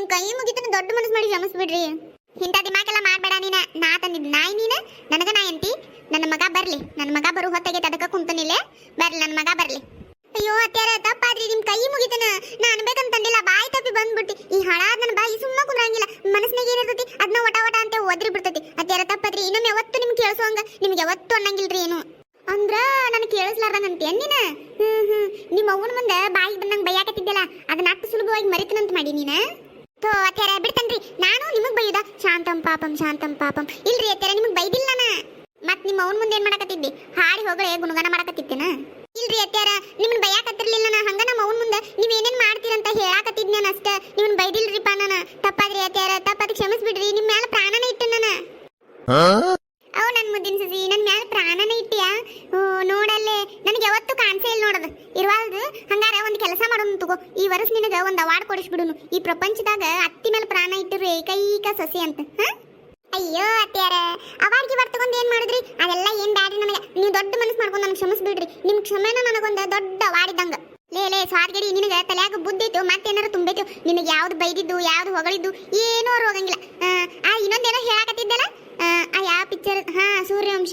ನಿಮ್ ಕೈ ಮುಗಿತನ ದೊಡ್ಡ ಮನಸ್ಸು ಮಾಡಿ ಕ್ಷಮಿಸ್ಬಿಡ್ರಿ ಇಂಥ ದಿಮಾಕೆಲ್ಲ ಮಾಡ್ಬೇಡ ನೀನ. ನಾ ತಂದಿದ್ ನಾಯಿ ನೀನ, ನನಗ ನಾ ಎಂತಿ ನನ್ನ ಮಗ ಬರ್ಲಿ, ನನ್ನ ಮಗ ಬರು ಹೊತ್ತಗೆ ತದಕ ಕುಂತನಿಲ್ಲ ಬರ್ಲಿ, ನನ್ನ ಮಗ ಬರ್ಲಿ. ಅಯ್ಯೋ ಅತ್ಯಾರ ತಪ್ಪಾದ್ರಿ, ನಿಮ್ ಕೈ ಮುಗಿತನ. ನಾ ಅನ್ಬೇಕಂತಂದಿಲ್ಲ ಬಾಯಿ ತಪ್ಪಿ ಬಂದ್ಬಿಟ್ಟಿ. ಈ ಹಳಾದ ನನ್ನ ಬಾಯಿ ಸುಮ್ಮ ಕುಂದ್ರಂಗಿಲ್ಲ. ಮನಸ್ನಾಗ ಏನಿರ್ತೈತಿ ಅದನ್ನ ಒಟ ಒಟ ಅಂತ ಒದ್ರಿ ಬಿಡ್ತೈತಿ. ಅತ್ಯಾರ ತಪ್ಪಾದ್ರಿ. ಇನ್ನೊಮ್ಮೆ ಯಾವತ್ತು ನಿಮ್ಗೆ ಕೇಳಿಸುವಂಗ ನಿಮ್ಗೆ ಯಾವತ್ತು ಅನ್ನಂಗಿಲ್ರಿ ಏನು. ಅಂದ್ರ ನನ್ ಕೇಳಿಸ್ಲಾರ್ದಂಗ ಅಂತ ನೀನ? ಹ್ಮ್ ಹ್ಮ್. ನಿಮ್ಮ ಅವ್ವನ ಮುಂದೆ ಬಾಯಿಗೆ ಬಂದಂಗ ಬೈಯಾಕತ್ತಿದ್ದಲ್ಲ, ಅದನ್ನ ಅಷ್ಟು ಸುಲಭವಾಗಿ ಮರಿತನಂತ ಮಾಡಿ ನೀನ? ಥೋ ಅತ್ಯಾರ, ಬಿಡ್ತನ್ರಿ. ನಾನು ನಿಮಗ್ ಬೈಯುದ? ಶಾಂತಂ ಪಾಪಂ ಶಾಂತಂ ಪಾಪಂ. ಇಲ್ರಿ ಅತ್ಯಾರ, ನಿಮಗ್ ಬೈದಿಲ್ಲ ನಾ. ಮತ್ ನಿಮ್ಮ ಅವನ್ ಮುಂದೆ ಏನ್ ಮಾಡಕತ್ತಿದ್ದಿ? ಹಾಡಿ ಹೋಗಳೆ, ಗುಣಗಾನ ಮಾಡಕತ್ತಿತ್ತೇನ? ಇಲ್ರಿ ಅತ್ಯಾರ, ನಿಮ್ಮನ್ ಬೈಯಾಕತ್ತಿರ್ಲಿಲ್ಲ ನಾ. ಹಂಗ ನಮ್ಮ ಅವನ್ ಮುಂದೆ ನೀವ್ ಏನೇನ್ ಮಾಡ್ತೀರಂತ ಹೇಳಾಕತ್ತಿದ್ ನಾನು ಅಷ್ಟ. ನಿಮ್ಮನ್ ಬೈದಿಲ್ರಿಪ್ಪ ನಾನ. ತಪ್ಪಾದ್ರಿ ಅತ್ಯಾರ, ತಪ್ಪಾದ ಕ್ಷಮಿಸ್ಬಿಡ್ರಿ. ನಿಮ್ ಮ್ಯಾಲ ಪ್ರಾಣನ ಇಟ್ಟು ನನ್ ಮುದ್ದಿನ ಸಸಿ ನನ್ ಮ್ಯಾಲ ಪ್ರಾಣನೇ ಇಟ್ಟಿಯ ನೋಡಲ್ಲೇ ನನಗೆ ಯಾವತ್ತೂ ಕಾಣಿಸೇ ಇಲ್ಲ ನೋಡದು ಇರುವಾಲ್ದು ಹಂಗಾರ ಒಂದ್ ಕೆಲಸ ಮಾಡೋನು ತಗೋ. ಈ ವರ್ಷ ನಿನಗ ಒಂದು ಅವಾರ್ಡ್ ಕೊಡಿಸ್ಬಿಡುನು. ಈ ಪ್ರಪಂಚದಾಗ ಅತ್ತಿ ಮೇಲೆ ಪ್ರಾಣ ಇಟ್ಟರು ಏಕೈಕ ಸಸಿ ಅಂತ ಅಯ್ಯೋ ಅತ್ತಿಯಾರ ಅವಾರ್ಡ್ ಗಿವಾರ್ಡ್ ತಗೊಂಡು ಏನು ಮಾಡಿದ್ರಿ? ಅದೆಲ್ಲ ಏನು ಬ್ಯಾಡ್ರಿ ನನಗೆ ನೀವು ದೊಡ್ಡ ಮನಸ್ಸು ಮಾಡ್ಕೊಂಡು ನನ್ಗೆ ಕ್ಷಮಿಸ್ಬಿಡ್ರಿ. ನಿಮ್ಮ ಕ್ಷಮೆನ ನನಗೊಂದು ದೊಡ್ಡ ಅವಾರ್ಡ್ ಇದ್ದಂಗೆ. ಲೇ ಲೇ ಸ್ವಾದ್ಗಡಿ ನಿನಗ ತಲ್ಯಾಗ ಬುದ್ಧೈತು ಮತ್ತೇನಾರ ತುಂಬೈತು ನಿನಗೆ ಯಾವ್ದು ಬೈದಿದ್ದು ಯಾವ್ದು ಹೊಗಳಿದ್ದು ಏನೂ ಹೋಗಂಗಿಲ್ಲ ಆ, ಇನ್ನೊಂದೇನೋ ಹೇಳಾಕತ್ತಿದ್ದಲ್ಲ? ಆ, ಯಾವ ಪಿಕ್ಚರ್ ಹಾ ಸೂರ್ಯವಂಶ.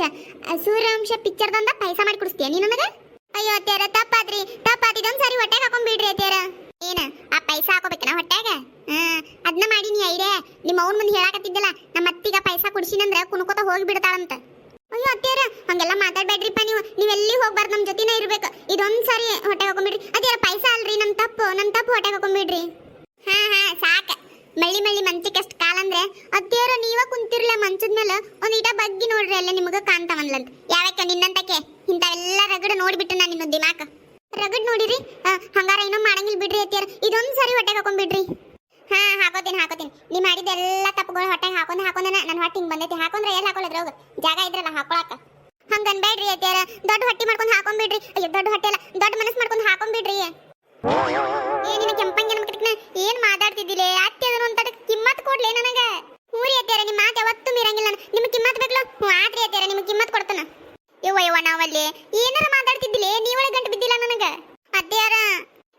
ಸೂರ್ಯವಂಶ ಪಿಕ್ಚರ್ದಂದ ಪೈಸಾ ಮಾಡಿ ಕುಡಿಸ್ತೀಯ ನೀ ಅಯ್ಯೋ ಅತ್ಯಾರ ತಪ್ಪಾದ್ರಿ. ತಪ್ಪಾದ್ ಇದೊಂದ್ ಸಾರಿ ಹೊಟ್ಟೆಗೆ ಹಾಕೊಂಡ್ಬಿಡ್ರಿ ಅತ್ಯಾರ ಏನ, ಆ ಪೈಸಾ ಹಾಕೋಬೇಕನ ಹೊಟ್ಟೆಗೆ? ಹ್ಮ್ ಅದನ್ನ ಮಾಡಿ ನೀ ಐಡೆ ನಿಮ್ಮ ಅವ್ನ ಮುಂದೆ ಹೇಳಾಕತ್ತಿದ್ದಲ್ಲ, ನಮ್ಮ ಅತ್ತಿಗ ಪೈಸಾ ಕುಡಿಸಿನಂದ್ರ ಕುಣ್ಕೋತ ಹೋಗಿ ಬಿಡ್ತಾಳಂತ. ಅಯ್ಯೋ ಅತ್ಯಾರ ಹಂಗೆಲ್ಲ ಮಾತಾಡ್ಬೇಡ್ರಿಪ್ಪ ನೀವು. ನೀವೆಲ್ಲಿ ಹೋಗ್ಬಾರ್ದು ನಮ್ಮ ಜೊತೆನೇ ಇರ್ಬೇಕು. ಇದೊಂದ್ ಸಾರಿ ಹೊಟ್ಟೆಗೆ ಹಾಕೊಂಡ್ಬಿಡ್ರಿ ಅದೇ ಪೈಸಾ ಅಲ್ರಿ, ನಮ್ ತಪ್ಪು ನಮ್ ತಪ್ಪು ಹೊಟ್ಟೆಗೆ ಹಾಕೊಂಡ್ಬಿಡ್ರಿ ಹಾ ಹಾ, ಸಾಕ. ಮಳ್ಳಿ ಮಳ್ಳಿ ಮಂಚಕ್ಕಷ್ಟು ಕಾಲಂದ್ರೆ ಅತ್ತಿಯವ್ರ ನೀವ ಕುಂತಿರ್ಲ ಮಂಚದ ಮೇಲೆ ಒಂದ್ ಇಟ ಬಗ್ಗಿ ನೋಡ್ರಿ, ಅಲ್ಲ ನಿಮಗ ಕಾಣ್ತಾವನ್ಲಂತ. ಯಾವಕ್ಕ ನಿನ್ನಂತಕ್ಕೆ? ಇಂಥವೆಲ್ಲ ನೋಡ್ಬಿಟ್ಟು ನಾನು ಇನ್ನೊಂದು ದಿಮಾಕ ರಗಡ್ ನೋಡಿರಿ? ಹಂಗಾರ ಏನೋ ಮಾಡಂಗಿಲ್ಲ ಬಿಡ್ರಿ ಅತ್ತಿಯರ. ಇದೊಂದ್ ಸಾರಿ ಹೊಟ್ಟೆಗೆ ಹಾಕೊಂಡ್ಬಿಡ್ರಿ ಹಾ, ಹಾಕೋತೀನಿ ಹಾಕೋತೀನಿ. ನೀ ಮಾಡಿದೆಲ್ಲ ತಪ್ಪುಗಳು ಹೊಟ್ಟೆಗೆ ಹಾಕೊಂಡು, ಹಾಕೊಂಡ ನನ್ನ ಹೊಟ್ಟೆ ಹಿಂಗೆ ಬಂದೈತಿ. ಹಾಕೊಂಡ್ರೆ ಎಲ್ಲಿ ಹಾಕೊಳ್ಳೋದ್ರ ಹೋಗ ಜಾಗ ಇದ್ರಲ್ಲ ಹಾಕೊಳಕ ಹಂಗನ್ಬೇಡ್ರಿ ಅತ್ತಿಯರ. ದೊಡ್ಡ ಹೊಟ್ಟಿ ಮಾಡ್ಕೊಂಡು ಹಾಕೊಂಡ್ಬಿಡ್ರಿ ಅಯ್ಯೋ, ದೊಡ್ಡ ಹೊಟ್ಟೆ ಅಲ್ಲ, ದೊಡ್ಡ ಮನಸ್ಸು ಮಾಡ್ಕೊಂಡ್ ಹಾಕೊಂಡ್ಬಿಡ್ರಿ ಏನಿನ ಕೆಂಪಂಗನ ಮಕ್ಕಳನ್ನ ಏನ್ ಮಾತಾಡ್ತಿದ್ದಿಲ್ಲ ಅತ್ತೆ ಅದನ್ನು ಅಂತ ಕಿಮ್ಮತ್ ಕೊಡ್ಲೇ ನನಗ ಊರಿ ಅತ್ಯಾರ ನಿಮ್ಮ ಮಾತು ಯಾವತ್ತೂ ಮೀರಂಗಿಲ್ಲ ನಾನು. ನಿಮ್ಗೆ ಕಿಮ್ಮತ್ ಬೇಕಲ್ಲ ಹ್ಞೂ ಆದ್ರಿ ಅತ್ಯಾರ ನಿಮ್ಗೆ ಕಿಮ್ಮತ್ ಕೊಡ್ತಾನ ಯವ್ವ ಯವ್ವ ನಾವಲ್ಲಿ ಏನಾರ ಮಾತಾಡ್ತಿದ್ದಿಲ್ಲ ನೀವಳೆ ಗಂಟು ಬಿದ್ದಿಲ್ಲ ನನಗ ಅತ್ಯಾರ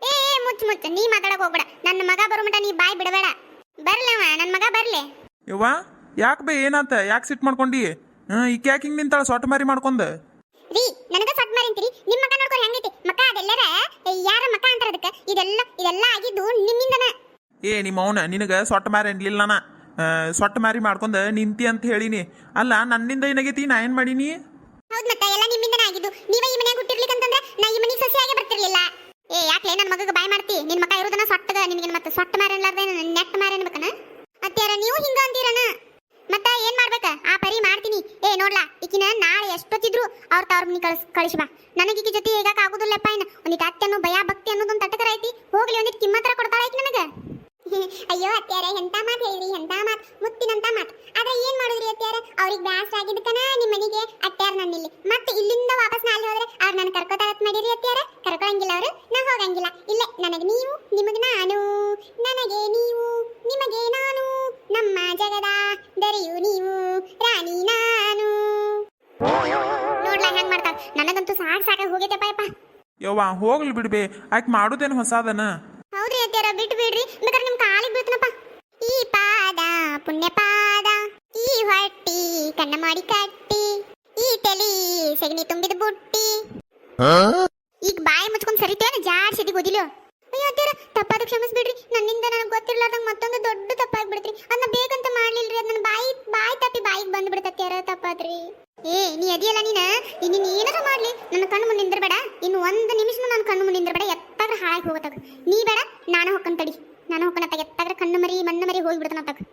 ಏ ಏ ಮುಚ್ಚ ಮುಚ್ಚ ನೀ ಮಾತಾಡಕ್ ಹೋಗ್ಬೇಡ. ನನ್ನ ಮಗ ಬರುಮಟ ನೀ ಬಾಯ್ ಬಿಡಬೇಡ. ಬರ್ಲವ ನನ್ನ ಮಗ ಬರ್ಲಿ. ಯವ್ವ ಯಾಕೆ ಬೇ ಏನಾತ? ಯಾಕೆ ಸಿಟ್ ಮಾಡ್ಕೊಂಡಿ? ಹ್ಞೂ ಈಕೆ ಯಾಕೆ ಹಿಂಗೆ ನಿಂತಾಳ? ಸೊಟ್ಟ ಮಾರಿ ಮಾಡ್ಕೊಂಡ. ರೀ ನನಗ ಮಾರಿ ಮಾರಿಂತೀರಿ ನಿಮ್ಮ ಮಗ ನೋಡ್ಕೊಂಡು ಹೆಂಗೈತಿ ಮಕ್ಕ ಅದೆಲ್ಲರ ಯಾರ ಮಕ್ಕ ಅಂತಾರ ಅದಕ್ಕ ಇದೆಲ್ಲ ಇದೆಲ್ಲ ಆಗಿದ್ದು ನಿಮ್ಮಿಂದನ. ಏ ನಿಮ್ಮ ಅವನ ನಿನಗೆ ಸೊಟ್ಟ ಮಾರಿ ಅನ್ಲಿಲ್ಲ ನಾ ಸೊಟ್ಟ ಮಾರಿ ಮಾಡ್ಕೊಂಡ ನಿಂತಿ ಅಂತ ಹೇಳಿನಿ. ಅಲ್ಲ ನನ್ನಿಂದ ಏನಾಗೈತಿ? ನಾ ಏನು ಮಾಡಿನಿ? ಹೌದು ಮತ್ತ ಎಲ್ಲ ನಿಮ್ಮಿಂದನ ಆಗಿದ್ದು. ನೀವೇ ಈ ಮನೆಯಾಗ ಹುಟ್ಟಿರ್ಲಿಕ್ಕಂತಂದ್ರೆ ನಾ ಈ ಮನೆಗೆ ಸಸಿಯಾಗಿ ಬರ್ತಿರ್ಲಿಲ್ಲ. ಏ ಯಾಕೆ ನನ್ನ ಮಗಗೆ ಬಾಯ್ ಮಾಡ್ತಿ? ನಿನ್ನ ಮಗ ಇರೋದನ್ನ ಸೊಟ್ಟಗ ನಿನಗೆ ಮತ್ತೆ ಸೊಟ್ಟ ಮಾರ ಅನ್ಲಾರ್ದೆ ನೆಟ್ ಮಾರ ಅನ್ಬೇಕನ? ಅತ್ಯಾರ ನೀವು ಹಿಂಗ ಅಂತೀರನ? ಮತ್ತ ಏನ್ ಮಾಡ್ಬೇಕ? ಆ ಪರಿ ಮಾಡ್ತೀನಿ. ಏ, ನೋಡ್ಲಾ, ಈಕಿನ ನಾಳೆ ಎಷ್ಟೊತ್ತಿದ್ರು ಅವ್ರ ತವ್ರ ಮನಿ ಕಳಿಸ್, ಕಳಿಸಿ ಬಾ. ನನಗೆ ಜೊತೆ ಹೇಗಕ್ ಆಗುದಿಲ್ಲಪ್ಪ ಇನ್ನ. ಒಂದಿಟ್ಟು ಅತ್ತೆ ಭಯ, ಭಕ್ತಿ ಅನ್ನೋದೊಂದು ತಟಕರ ಐತಿ. ಹೋಗ್ಲಿ ಒಂದಿಟ್ಟು ಕಿಮ್ಮತ್ರ ಕೊಡ್ತಾಳ ಐತಿ ನನಗ. ಅಯ್ಯೋ ಅತ್ಯಾರ ಎಂತ ಮಾತು ಹೇಳ್ರಿ ಎಂತ ಮಾತು? ಮುತ್ತಿನಂತ ಮಾತು. ಆದ್ರೆ ಏನ್ ಮಾಡುದ್ರಿ ಅತ್ಯಾರ ಅವ್ರಿಗೆ ಬ್ಯಾಸ್ ಆಗಿದ್ದಕ್ಕನ ನಿಮ್ಮ ಮನೆಗೆ ಅತ್ಯಾರ ನನ್ನಿಲ್ಲಿ. ಮತ್ತೆ ಇಲ್ಲಿಂದ ವಾಪಸ್ ನಾಳೆ ಹೋದ್ರೆ ಅವ್ರು ನನ್ನ ಕರ್ಕೋತಾಗತ್ ಮಾಡಿರಿ ಅತ್ಯಾರ ಕರ್ಕೊಳಂಗಿಲ್ಲ ಅವರು ನಾ ಹೋಗಂಗಿಲ್ಲ. ಇಲ್ಲ ನನಗೆ ನೀವು ನಿಮಗೆ ನಾನು. ನನಗೆ ನೀವು ನಿಮಗೆ ನಾನು. ನಮ್ಮ ಜಗದ ದರಿಯು ನೀವು ರಾಣಿ ನಾನು. ನೋಡ್ಲಾ ಹೆಂಗ್ ಮಾಡ್ತಾರ ನನಗಂತೂ ಸಾಕ್ ಸಾಕ ಹೋಗೈತೆ ಪಾಯಪ್ಪ ಯವ್ವ ಹೋಗ್ಲಿ ಬಿಡ್ಬೇ ಆಕೆ ಮಾಡೋದೇನು ಹೊಸಾದನ? ಹೌದ್ರಿ ಅತ್ಯಾರ ಬಿಟ್ಟು ಬಿಡ್ರಿ ಬೇಕಾದ್ರೆ ನಿಮ್ ಕಾಲಿಗೆ ಬೀಳ್ತನಪ್ಪ. ಈ ಪಾದ ಪುಣ್ಯ ಪಾದ ಈ ಹೊಟ್ಟಿ ಕಣ್ಣ ಮಾಡಿ ಕಟ್ಟಿ ಈ ತಲಿ ಸಗಣಿ ತುಂಬಿದ ಬುಟ್ಟಿ. ಕರಿತೇನೆ ಜಾರ್ ಸತಿ ಗೊದಿಲು. ಅಯ್ಯೋ ಅತ್ತೀರ ತಪ್ಪಾದ ಕ್ಷಮಿಸ್ಬಿಡ್ರಿ. ನನ್ನಿಂದ ನನಗೆ ಗೊತ್ತಿರ್ಲಾರ್ದಂಗೆ ಮತ್ತೊಂದು ದೊಡ್ಡ ತಪ್ಪಾಗ್ಬಿಡ್ತ್ರಿ. ಅದನ್ನ ಬೇಕಂತ ಮಾಡ್ಲಿಲ್ರಿ, ಅದು ನನ್ನ ಬಾಯಿ ಬಾಯಿ ತಪ್ಪಿ ಬಾಯಿಗೆ ಯಾರ ತಪ್ಪಾದ್ರಿ. ಏ, ನೀ ಅದಿಯಲ್ಲ ನೀನ? ನೀನು ಏನಾರ ಮಾಡ್ಲಿ. ನನ್ನ ಕಣ್ಣು ಮುಂದೆ ನಿಂದಿರಬೇಡ. ಇನ್ನು ಒಂದು ನಿಮಿಷನೂ ನನ್ನ ಕಣ್ಣು ಮುಂದೆ ಬೇಡ ಎತ್ತಾಗ್ರೆ ಹಾಳಾಗಿ ಹೋಗತ್ತಾಗ ನೀ ಬೇಡ, ನಾನು ಹೊಕ್ಕಂತಡಿ ನಾನು ಹೊಕ್ಕನ ತಗ ಕಣ್ಣು ಮರಿ, ಮಣ್ಣು ಮರಿ ಹೋಗಿ ಬಿಡ್ತಾನ ತಗ